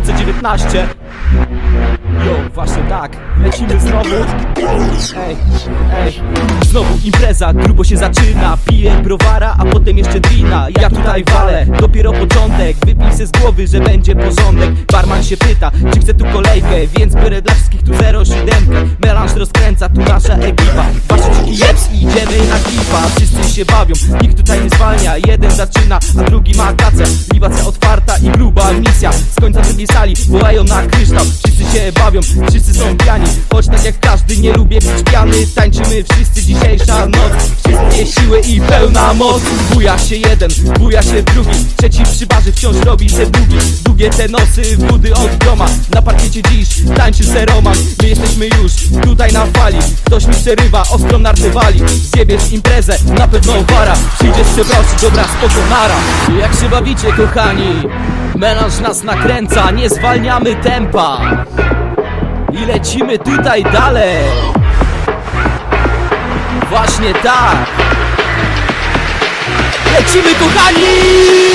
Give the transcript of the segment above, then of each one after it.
15 Jo, właśnie tak, lecimy znowu. Ej, ej. Znowu impreza, grubo się zaczyna. Piję browara, a potem jeszcze drina. Ja tutaj walę, dopiero początek. Wypij se z głowy, że będzie porządek. Barman się pyta, czy chce tu kolejkę? Więc biorę dla wszystkich tu 07 Melanż rozkręca, tu nasza ekipa. Wasze jeps i idziemy na kipa. Wszyscy się bawią, nikt tutaj nie zwalnia. Jeden zaczyna, a drugi ma kacę Libacja otwarta i gruba misja Z końca drugiej sali wołają na kryształ. Wszyscy się bawią, wszyscy są pijani. Choć tak jak każdy nie lubię pić piany Tańczymy wszyscy dzisiejsza noc. Wszystkie siły i pełna moc. Buja się jeden, buja się drugi. Trzeci przy barze wciąż robi se długi. Długie te nosy, budy od groma. Na parkiecie dziś tańczy se Roman. My jesteśmy już tutaj na fali. Ktoś mi przerywa, ostro nartywali. Zjebiesz imprezę, na pewno wara. Przyjdziesz przeprosić, dobra spoko nara Jak się bawicie kochani? Melanż nas nakręca, nie zwalniamy tempa. I lecimy tutaj dalej Właśnie tak Lecimy kochani!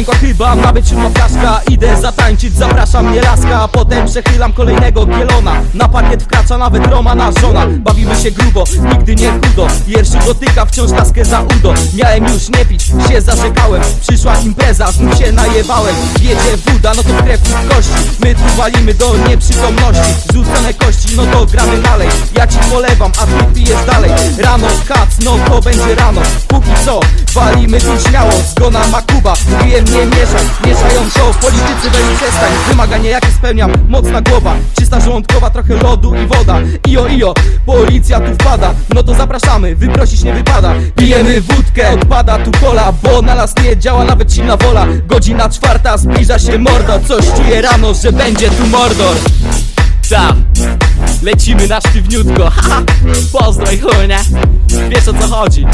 Pękła chyba, nawet siódma flaszka. Idę zatańczyć, zapraszam mnie laska. Potem przechylam kolejnego kielona. Na parkiet wkracza nawet Romana żona. Bawimy się grubo, nigdy nie chudo. Jerszu dotyka wciąż laskę za udo. Miałem już nie pić, się zarzekałem. Przyszła impreza, znów się najebałem. Wiecie woda, no to krew w kości. My tu walimy do nieprzytomności. Rzucone kości, no to gramy dalej. Ja ci polewam, a ty pijesz dalej. Rano kac, no to będzie rano. Póki co, walimy tu śmiało. Zgona Makuba, mówiłem nie mieszaj Mieszają to politycy, weź przestań. Wymagania jakie spełniam, mocna głowa Czysta żołądkowa, trochę lodu i woda. Ijo, ijo, policja tu wpada. No to zapraszamy, wyprosić nie wypada. Pijemy wódkę, odpada tu kola Bo na nas nie działa nawet silna wola. Godzina czwarta, zbliża się mordo Coś czuję rano, że będzie tu mordor. Ta, lecimy na sztywniutko. Haha, pozdroj chuj? Wiesz o co chodzi